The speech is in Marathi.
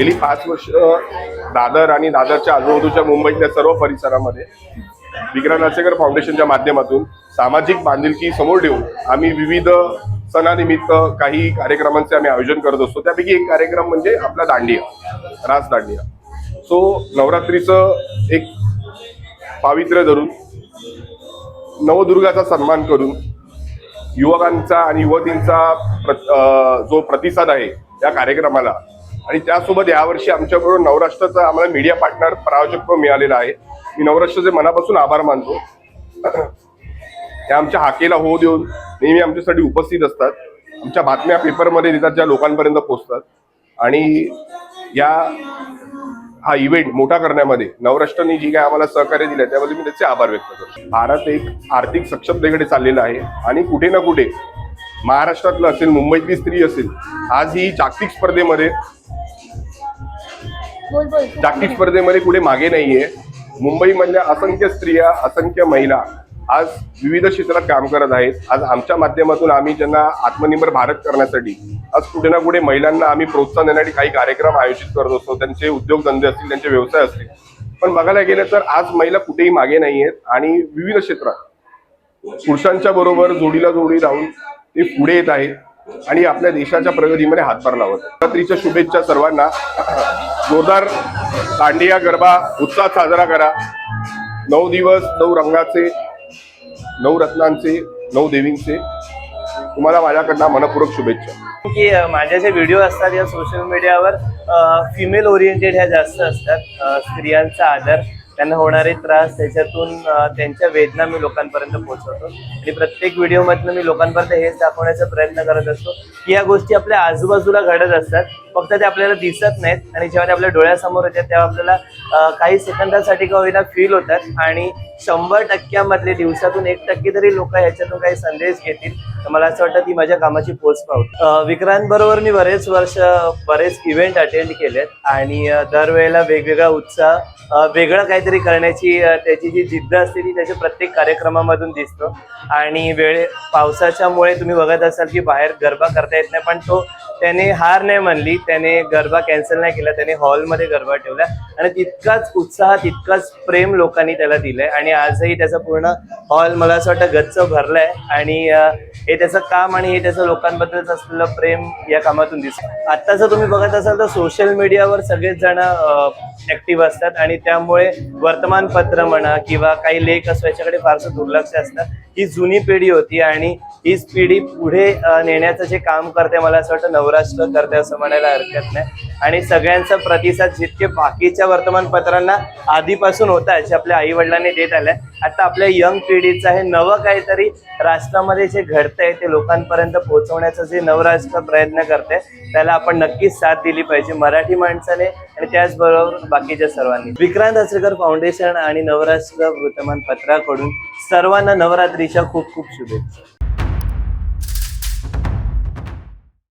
गेली पाच वर्ष दादर आणि दादरच्या आजूबाजूच्या मुंबईतल्या सर्व परिसरामध्ये विक्रांत नाचेकर फाउंडेशनच्या माध्यमातून सामाजिक बांधिलकी समोर ठेवून आम्ही विविध सणानिमित्त काही कार्यक्रमांचे आम्ही आयोजन करत असतो. त्यापैकी एक कार्यक्रम म्हणजे आपला दांडिया रास दांडिया. सो नवरात्रीचं एक पावित्र्य धरून नवदुर्गाचा सन्मान करून युवकांचा आणि युवतींचा प्र- जो प्रतिसाद आहे या कार्यक्रमाला आणि त्यासोबत यावर्षी आमच्याकडून नवराष्ट्राचा आम्हाला मीडिया पार्टनर प्रायोजकत्व मिळालेलं आहे. मी नवराष्ट्राचे मनापासून आभार मानतो. त्या आमच्या हाकेला हो देऊन नेहमी आमच्यासाठी उपस्थित असतात. आमच्या बातम्या पेपरमध्ये देतात ज्या लोकांपर्यंत पोहोचतात. आणि या हा इव्हेंट मोठा करण्यामध्ये नवराष्ट्राने जी काय आम्हाला सहकार्य दिलं त्याबद्दल मी त्याचे आभार व्यक्त करतो. भारत एक आर्थिक सक्षमतेकडे चाललेला आहे. आणि कुठे ना कुठे महाराष्ट्रातलं असेल मुंबईतली स्त्री असेल आज ही जागतिक स्पर्धेमध्ये जागतिक स्पर्धेमध्ये कुठे मागे नाहीये. मुंबईमधल्या असंख्य स्त्रिया असंख्य महिला आज विविध क्षेत्रात काम करत आहेत. आज आमच्या माध्यमातून आम्ही ज्यांना आत्मनिर्भर भारत करण्यासाठी आज कुठे ना कुठे महिलांना आम्ही प्रोत्साहन देण्यासाठी काही कार्यक्रम आयोजित करत असतो. त्यांचे उद्योगधंदे असतील त्यांचे व्यवसाय असतील. पण बघायला गेलं तर आज महिला कुठेही मागे नाही आहेत आणि विविध क्षेत्रात पुरुषांच्या बरोबर जोडीला जोडी राहून ते पुढे येत आहेत. आणि आपल्या देशाच्या प्रगतीमध्ये हातभार लावत रात्रीच्या शुभेच्छा सर्वांना. जोरदार दांडिया गरबा उत्साह साजरा करा. नऊ दिवस नऊ रंगाचे नऊ रत्नांचे नऊ देवींचे. तुम्हाला माझ्याकडनं मनपूर्वक शुभेच्छा. की माझ्या जे व्हिडिओ असतात या सोशल मीडियावर फिमेल ओरिएंटेड ह्या जास्त असतात. स्त्रियांचा आदर त्यांना होणारे त्रास त्याच्यातून त्यांच्या वेदना मी लोकांपर्यंत पोहोचवतो. आणि प्रत्येक व्हिडिओमधनं मी लोकांपर्यंत हेच दाखवण्याचा प्रयत्न करत असतो की या गोष्टी आपल्या आजूबाजूला घडत असतात. फक्त ते आपल्याला दिसत नाहीत आणि जेव्हा ते आपल्या डोळ्यासमोर येतात तेव्हा आपल्याला काही सेकंदासाठी का होईना फील होतात. आणि शंभर टक्क्यामधले दिवसातून एक टक्के तरी लोक ह्याच्यातून काही संदेश घेतील. तर मला असं वाटतं ती माझ्या कामाची पोच पावते विक्रांत बरोबर मी बरेच वर्ष बरेच इव्हेंट अटेंड केलेत आणि दरवेळेला वेगवेगळा उत्साह वेगळं काहीतरी करण्याची त्याची जी जिद्द असते ती त्याच्या प्रत्येक कार्यक्रमामधून दिसतो. आणि वेळे पावसाच्यामुळे तुम्ही बघत असाल की बाहेर गरबा करता येत नाही पण तो त्याने हार नाही म्हणली त्याने गरबा कॅन्सल नाही केला त्याने हॉलमध्ये गरबा ठेवला. आणि तितकाच उत्साह तितकाच प्रेम लोकांनी त्याला दिलंय. आणि आजही त्याचा पूर्ण हॉल मला असं वाटतं गच्च भरलाय. आणि हे त्याचं काम आणि हे त्याचं लोकांबद्दलच असलेलं प्रेम या कामातून दिसत आता जर तुम्ही बघत असाल तर सोशल मीडियावर सगळेच जण ऍक्टिव्ह असतात. आणि त्यामुळे वर्तमानपत्र म्हणा किंवा काही लेख असो याच्याकडे फारसं दुर्लक्ष असतं. ही जुनी पिढी होती आणि हीच पिढी पुढे नेण्याचं जे काम करते मला असं वाटतं नवराष्ट्र करते असं म्हणायला हरकत नाही. आणि सगळ्यांचा प्रतिसाद जितके बाकीच्या वर्तमानपत्रांना आधीपासून होता जे आपल्या आई वडिलांनी देत आलाय आता आपल्या यंग पिढीचं हे नवं काहीतरी राष्ट्रामध्ये जे घडतंय ते लोकांपर्यंत पोहोचवण्याचा जे नवराष्ट्र प्रयत्न करते त्याला आपण नक्कीच साथ दिली पाहिजे. मराठी माणसाने आणि त्याचबरोबर बाकीच्या सर्वांनी. विक्रांत आचरेकर फाउंडेशन आणि नवरात्र वृत्तमानपत्राकडून सर्वांना नवरात्रीच्या खूप खूप शुभेच्छा.